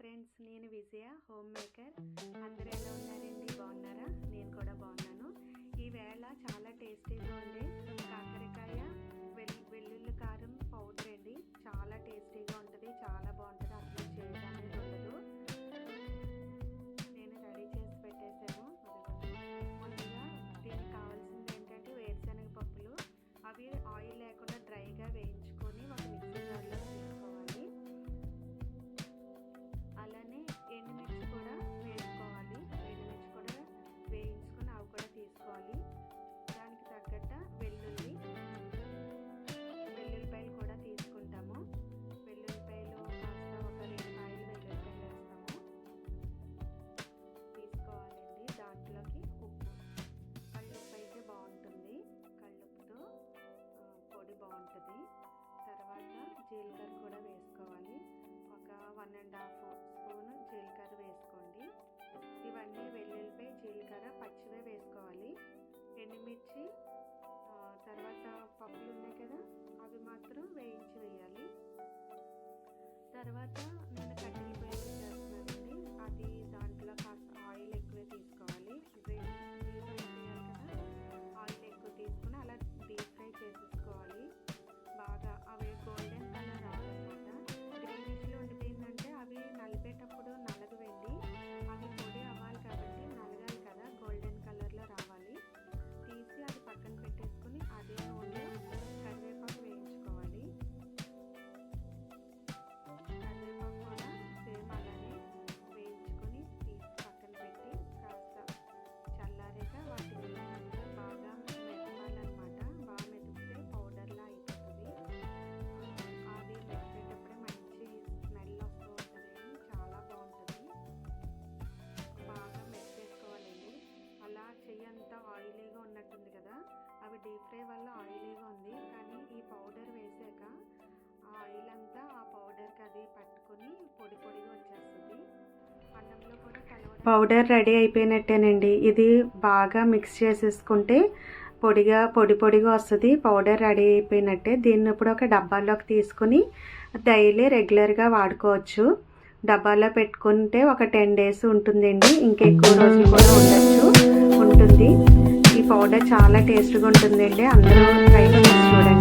Friends నేను విజయ home maker. అందరూ ఎలా ఉన్నారండి? బాగున్నారా? నేను కూడా బాగున్నాను. జీలకర్ర కూడా వేసుకోవాలి. ఒక వన్ అండ్ హాఫ్ స్పూన్ జీలకర్ర వేసుకోండి. ఇవన్నీ వెల్లుల్లిపై జీలకర్ర పచ్చివే వేసుకోవాలి. ఎండుమిర్చి తర్వాత పప్పులు ఉన్నాయి కదా అవి మాత్రం వేయించి వేయాలి. తర్వాత డీప్ ఫ్రై వల్ల ఆయిలీగా ఉంది. కానీ ఈ పౌడర్ వేసాక ఆ ఆయిల్ అంతా ఆ పౌడర్కి అది పట్టుకొని పొడి పొడిగా వచ్చేస్తుంది. అన్నంలో కూడా కలవ పౌడర్ రెడీ అయిపోయినట్టేనండి. ఇది బాగా మిక్స్ చేసేసుకుంటే పొడిగా పొడి పొడిగా వస్తుంది. పౌడర్ రెడీ అయిపోయినట్టే. దీన్ని ఇప్పుడు ఒక డబ్బాలోకి తీసుకుని డైలీ రెగ్యులర్గా వాడుకోవచ్చు. డబ్బాలో పెట్టుకుంటే ఒక టెన్ డేస్ ఉంటుందండి. ఇంకెక్కువ రోజులు కూడా ఉండొచ్చు. ఉంటుంది. పౌడర్ చాలా టేస్ట్గా ఉంటుందండి. అందరూ ట్రై చేసి చూడండి.